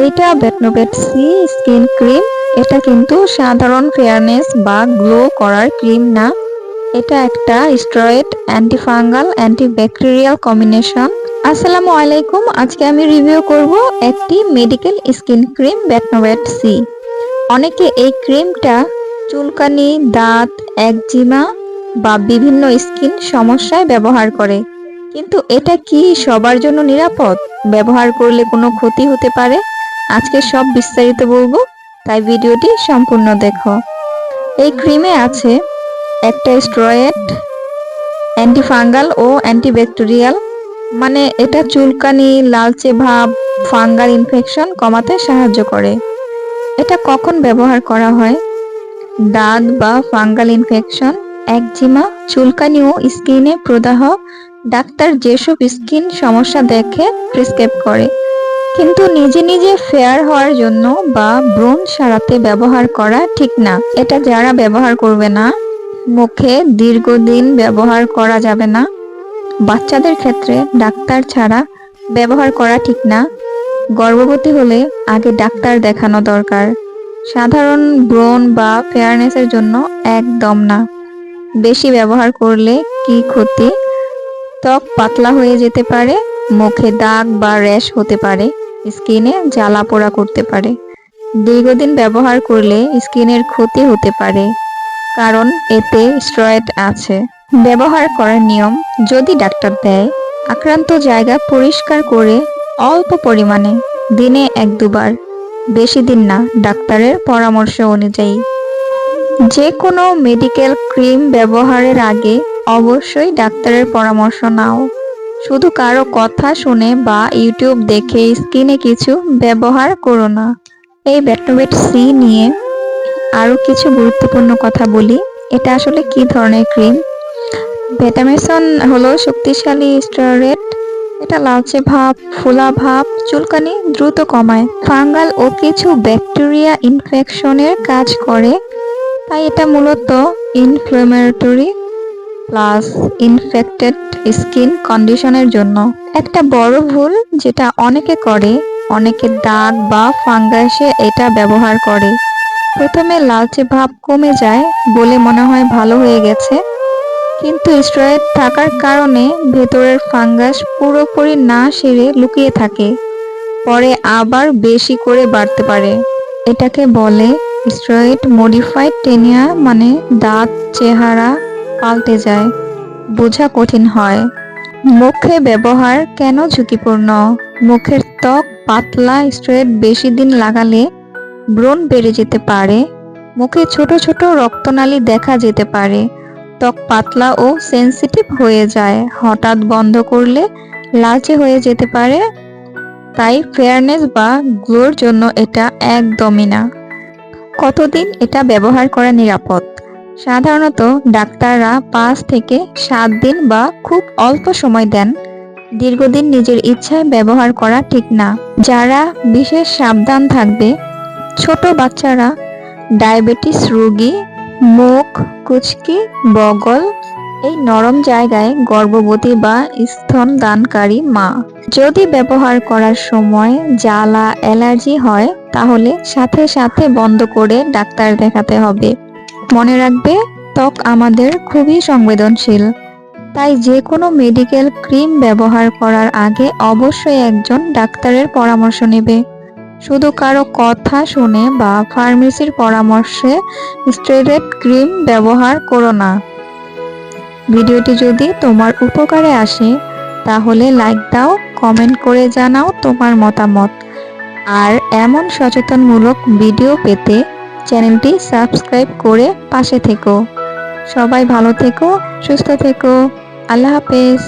এইটা Betnovate C skin cream এটা কিন্তু সাধারণ ফেয়ারনেস বা গ্লো করার ক্রিম না। এটা একটা স্টেরয়েড অ্যান্টিফাঙ্গাল অ্যান্টিব্যাকটেরিয়াল কম্বিনেশন আসসালামু আলাইকুম, আজকে আমি রিভিউ করব একটি medical skin cream Betnovate C অনেকে এই ক্রিমটা চুলকানি, দাঁত, একজিমা বা বিভিন্ন স্কিন সমস্যায় ব্যবহার করে। কিন্তু এটা কি সবার জন্য নিরাপদ? ব্যবহার করলে কোনো ক্ষতি হতে পারে? আজকে সব বিস্তারিত বলব, তাই ভিডিওটি সম্পূর্ণ দেখো। এই ক্রিমে আছে একটা স্ট্রয়েড অ্যান্টিফাঙ্গাল ও অ্যান্টিব্যাকটেরিয়াল মানে এটা চুলকানি, লালচে ভাব ফাঙ্গাল ইনফেকশন কমাতে সাহায্য করে। এটা কখন ব্যবহার করা হয়? দাঁত বা ফাঙ্গাল ইনফেকশন একজিমা, চুলকানি ও স্কিনে প্রদাহ, ডাক্তার যেসব স্কিন সমস্যা দেখে প্রেসক্রাইব করে। কিন্তু নিজে নিজে ফেয়ার হওয়ার জন্য বা ব্রণ সারাতে ব্যবহার করা ঠিক না। এটা যারা ব্যবহার করবে না, মুখে দীর্ঘদিন ব্যবহার করা যাবে না। বাচ্চাদের ক্ষেত্রে ডাক্তার ছাড়া ব্যবহার করা ঠিক না। গর্ভবতী হলে আগে ডাক্তার দেখানো দরকার। সাধারণ ব্রণ বা ফেয়ারনেসের জন্য একদম না। বেশি ব্যবহার করলে কি ক্ষতি? ত্বক পাতলা হয়ে যেতে পারে, মুখে দাগ বা র্যাশ হতে পারে। স্কিনে জ্বালা পোড়া করতে পারে। দীর্ঘদিন ব্যবহার করলে স্কিনের ক্ষতি হতে পারে, কারণ এতে স্টেরয়েড আছে। ব্যবহার করার নিয়ম, যদি ডাক্তার দেয়, আক্রান্ত জায়গা পরিষ্কার করে অল্প পরিমাণে, দিনে এক দুবার। বেশি দিন না, ডাক্তারের পরামর্শ অনুযায়ী। যে কোনো মেডিকেল ক্রিম ব্যবহারের আগে অবশ্যই ডাক্তারের পরামর্শ নাও। শুধু কারও কথা শুনে বা ইউটিউব দেখে স্কিনে কিছু ব্যবহার করো না। এই ব্যাটনোবেট সি নিয়ে আরও কিছু গুরুত্বপূর্ণ কথা বলি। এটা আসলে কি ধরনের ক্রিম? ভেটামেসন হলো শক্তিশালী স্টেরয়েড। এটা লালচে ভাব, ফোলা ভাব, চুলকানি দ্রুত কমায়। ফাঙ্গাল ও কিছু ব্যাকটেরিয়া ইনফেকশনের কাজ করে। তাই এটা মূলত ইনফ্লেমেটরি প্লাস ইনফেক্টেড স্কিন কন্ডিশনের জন্য। একটা বড় ভুল যেটা অনেকে করে, অনেকে দাগ বা ফাঙ্গাসে এটা ব্যবহার করে। প্রথমে লালচে ভাব কমে যায় বলে মনে হয় ভালো হয়ে গেছে। কিন্তু স্টেরয়েড থাকার কারণে ভেতরের ফাঙ্গাস পুরোপুরি না সেরে লুকিয়ে থাকে। পরে আবার বেশি করে বাড়তে পারে। এটাকে বলে স্টেরয়েড মডিফাইড টেনিয়া মানে দাঁত, চেহারা পাল্টে যায়। বোঝা কঠিন হয়। মুখে ব্যবহার কেন ঝুঁকিপূর্ণ? মুখের ত্বক পাতলা স্ট্রেট বেশি দিন লাগালে ব্রণ বেড়ে যেতে পারে। মুখে ছোট ছোট রক্তনালী দেখা যেতে পারে। ত্বক পাতলা ও সেন্সিটিভ হয়ে যায়। হঠাৎ বন্ধ করলে লালচে হয়ে যেতে পারে। তাই ফেয়ারনেস বা গ্লোর জন্য এটা একদমই না। কতদিন এটা ব্যবহার করা নিরাপদ? সাধারণত ডাক্তাররা পাঁচ থেকে সাত দিন বা খুব অল্প সময় দেন। দীর্ঘদিন নিজের ইচ্ছায় ব্যবহার করা ঠিক না। যারা বিশেষ সাবধান থাকবে, ছোট বাচ্চারা, ডায়াবেটিস রোগী, মুখ, কুচকি, বগল, এই নরম জায়গায় গর্ভবতী বা স্তন দানকারী মা। যদি ব্যবহার করার সময় জ্বালা, অ্যালার্জি হয়, তাহলে সাথে সাথে বন্ধ করে ডাক্তার দেখাতে হবে। মনে রাখবে, ত্বক আমাদের খুবই সংবেদনশীল। তাই যে কোনো মেডিকেল ক্রিম ব্যবহার করার আগে অবশ্যই একজন ডাক্তারের পরামর্শ নেবে। শুধু কারও কথা শুনে বা ফার্মেসির পরামর্শে স্টেরয়েড ক্রিম ব্যবহার করো না। ভিডিওটি যদি তোমার উপকারে আসে, তাহলে লাইক দাও কমেন্ট করে জানাও তোমার মতামত। আর এমন সচেতনমূলক ভিডিও পেতে চ্যানেলটি সাবস্ক্রাইব করে পাশে থেকো। সবাই ভালো থেকো সুস্থ থেকো। আল্লাহ হাফেজ।